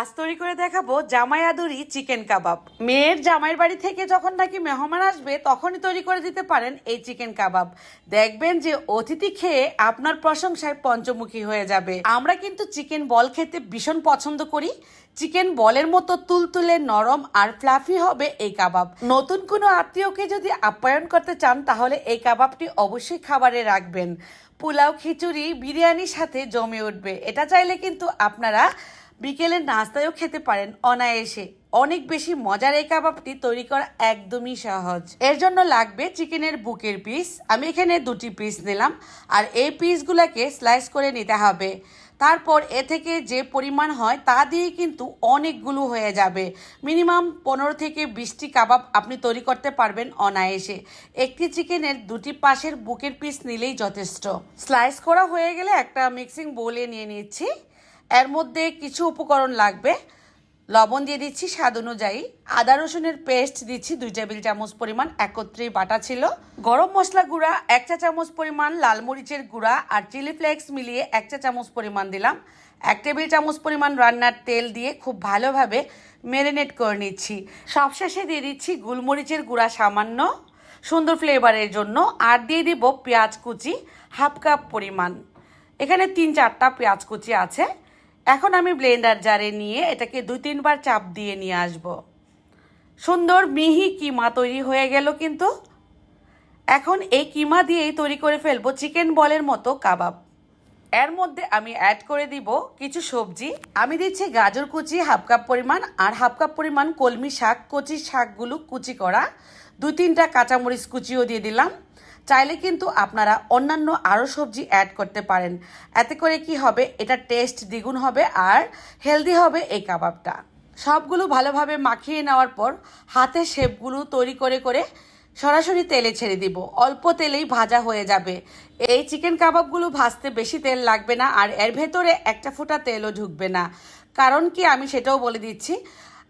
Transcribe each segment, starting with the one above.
আজ তৈরি করে দেখাবো জামাই আদুরি চিকেন কাবাব। মেয়ের জামাইয়ের বাড়ি থেকে যখন নাকি মেহমান আসবে, তখনই তৈরি করে দিতে পারেন এই চিকেন কাবাব। দেখবেন যে অতিথি খেয়ে আপনার প্রশংসায় পঞ্চমুখী হয়ে যাবে। আমরা কিন্তু চিকেন বল খেতে ভীষণ পছন্দ করি। চিকেন বলের মতো তুলতুলে নরম আর ফ্লাফি হবে এই কাবাব। নতুন কোনো আত্মীয়কে যদি আপ্যায়ন করতে চান, তাহলে এই কাবাবটি অবশ্যই খাবারে রাখবেন। পোলাও, খিচুড়ি, বিরিয়ানির সাথে জমে উঠবে। এটা চাইলে কিন্তু আপনারা বিকেলের নাস্তায়ও খেতে পারেন অনায়াসে। অনেক বেশি মজার এই কাবাবটি তৈরি করা একদমই সহজ। এর জন্য লাগবে চিকেনের বুকের পিস। আমি এখানে দুটি পিস নিলাম। আর এই পিসগুলোকে স্লাইস করে নিতে হবে। তারপর এ থেকে যে পরিমাণ হয় তা দিয়ে কিন্তু অনেকগুলো হয়ে যাবে। মিনিমাম পনেরো থেকে বিশটি কাবাব আপনি তৈরি করতে পারবেন অনায়াসে। একটি চিকেনের দুটি পাশের বুকের পিস নিলেই যথেষ্ট। স্লাইস করা হয়ে গেলে একটা মিক্সিং বোলে নিয়ে নিচ্ছি। এর মধ্যে কিছু উপকরণ লাগবে। লবণ দিয়ে দিচ্ছি স্বাদ অনুযায়ী। আদা রসুনের পেস্ট দিচ্ছি দুই টেবিল চামচ পরিমাণ একত্রেই বাটা ছিল। গরম মশলা গুঁড়া, এক চা চামচ পরিমাণ লাল মরিচের গুঁড়া আর চিলি ফ্লেক্স মিলিয়ে এক চা চামচ পরিমাণ দিলাম। এক টেবিল চামচ পরিমাণ রান্নার তেল দিয়ে খুব ভালোভাবে ম্যারিনেট করে নিচ্ছি। সবশেষে দিয়ে দিচ্ছি গোলমরিচের গুঁড়া সামান্য সুন্দর ফ্লেভারের জন্য আর দিয়ে দিব পেঁয়াজ কুচি হাফ কাপ পরিমাণ। এখানে তিন চারটা পেঁয়াজ কুচি আছে। এখন আমি ব্লেন্ডার জারে নিয়ে এটাকে দুই তিনবার চাপ দিয়ে নিয়ে আসব। সুন্দর মিহি কিমা তৈরি হয়ে গেল কিন্তু। এখন এই কিমা দিয়েই তৈরি করে ফেলব চিকেন বলের মতো কাবাব। এর মধ্যে আমি অ্যাড করে দিব কিছু সবজি। আমি দিচ্ছি গাজর কুচি, হাফ কাপ পরিমাণ, আর হাফ কাপ পরিমাণ কলমি শাক, কচি শাকগুলো কুচি করা। দুই তিনটা কাঁচামরিচ কুচিও দিয়ে দিলাম। চাইলে কিন্তু আপনারা অন্যান্য আরও সবজি অ্যাড করতে পারেন। এতে করে কি হবে? এটা টেস্ট দ্বিগুণ হবে আর হেলদি হবে এই কাবাবটা। সবগুলো ভালোভাবে মাখিয়ে নেওয়ার পর হাতে শেপগুলো তৈরি করে করে সরাসরি তেলে ছেড়ে দিব। অল্প তেলেই ভাজা হয়ে যাবে। এই চিকেন কাবাবগুলো ভাজতে বেশি তেল লাগবে না আর এর ভেতরে একটা ফোঁটা তেলও ঢুকবে না। কারণ কি আমি সেটাও বলে দিচ্ছি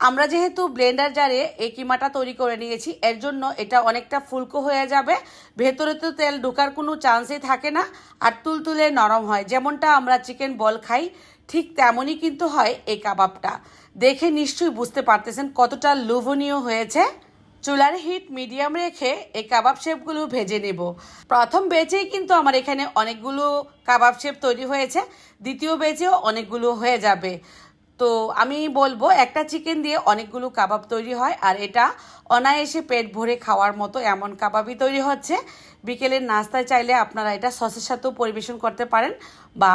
আমরা যেহেতু ব্লেন্ডার জারে এই কিমাটা তৈরি করে নিয়েছি, এর জন্য এটা অনেকটা ফুলকো হয়ে যাবে। ভেতরে তো তেল ঢোকার কোনো চান্সই থাকে না আর তুলতুলে নরম হয়, যেমনটা আমরা চিকেন বল খাই, ঠিক তেমনই কিন্তু হয় এই কাবাবটা। দেখে নিশ্চয়ই বুঝতে পারতেছেন কতটা লোভনীয় হয়েছে। চুলার হিট মিডিয়াম রেখে এই কাবাব শেপগুলো ভেজে নেব। প্রথম বেচেই কিন্তু আমার এখানে অনেকগুলো কাবাব শেপ তৈরি হয়েছে, দ্বিতীয় বেচেও অনেকগুলো হয়ে যাবে। তো আমি বলব, একটা চিকেন দিয়ে অনেকগুলো কাবাব তৈরি হয়, আর এটা অনায়াসে পেট ভরে খাওয়ার মতো এমন কাবাবই তৈরি হচ্ছে। বিকেলের নাস্তায় চাইলে আপনারা এটা সসের সাথেও পরিবেশন করতে পারেন, বা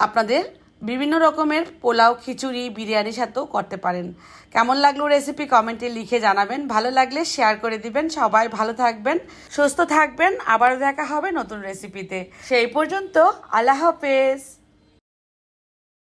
আপনাদের বিভিন্ন রকমের পোলাও, খিচুড়ি, বিরিয়ানির সাথেও করতে পারেন। কেমন লাগল রেসিপি কমেন্টে লিখে জানাবেন, ভালো লাগলে শেয়ার করে দিবেন, সবাই ভালো থাকবেন, সুস্থ থাকবেন, আবারও দেখা হবে নতুন রেসিপিতে সেই পর্যন্ত আল্লাহ হাফেজ।